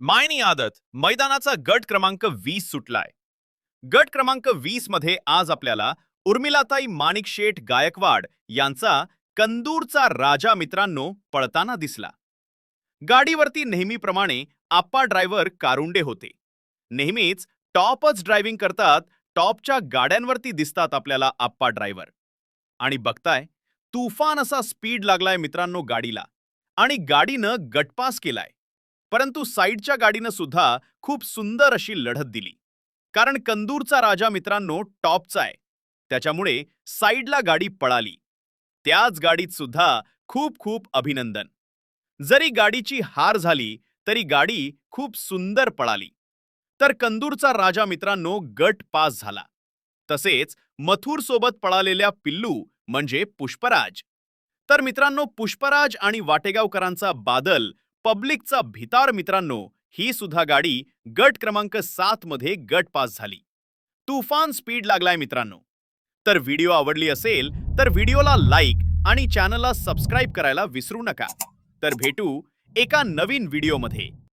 मायनी आदत मैदानाचा गट क्रमांक वीस सुटलाय. गट क्रमांक वीसमध्ये आज आपल्याला उर्मिलाताई माणिकशेठ गायकवाड यांचा कंदूरचा राजा मित्रांनो पळताना दिसला. गाडीवरती नेहमीप्रमाणे आप्पा ड्रायव्हर कारुंडे होते. नेहमीच टॉपच ड्रायव्हिंग करतात टॉपच्या गाड्यांवरती दिसतात आपल्याला आप्पा ड्रायव्हर. आणि बघताय तुफान असा स्पीड लागलाय मित्रांनो गाडीला. आणि गाडीनं गटपास केलाय. परंतु साईडच्या गाडीनं सुद्धा खूप सुंदर अशी लढत दिली. कारण कंदूरचा राजा मित्रांनो टॉपचा आहे. त्याच्यामुळे साईडला गाडी पळाली. त्याच गाडीत सुद्धा खूप खूप अभिनंदन. जरी गाडीची हार झाली तरी गाडी खूप सुंदर पळाली. तर कंदूरचा राजा मित्रांनो गट पास झाला. तसेच मथुर सोबत पळालेल्या पिल्लू म्हणजे पुष्पराज. तर मित्रांनो पुष्पराज आणि वाटेगावकरांचा बादल पब्लिकचा भितार मित्रांनो ही सुद्धा गाडी गट क्रमांक सात मध्ये गट पास झाली. तुफान स्पीड लागलाय मित्रांनो. तर व्हिडिओ आवडली असेल तर व्हिडिओला लाईक आणि चॅनलला सबस्क्राईब करायला विसरू नका. तर भेटू एका नवीन व्हिडिओमध्ये.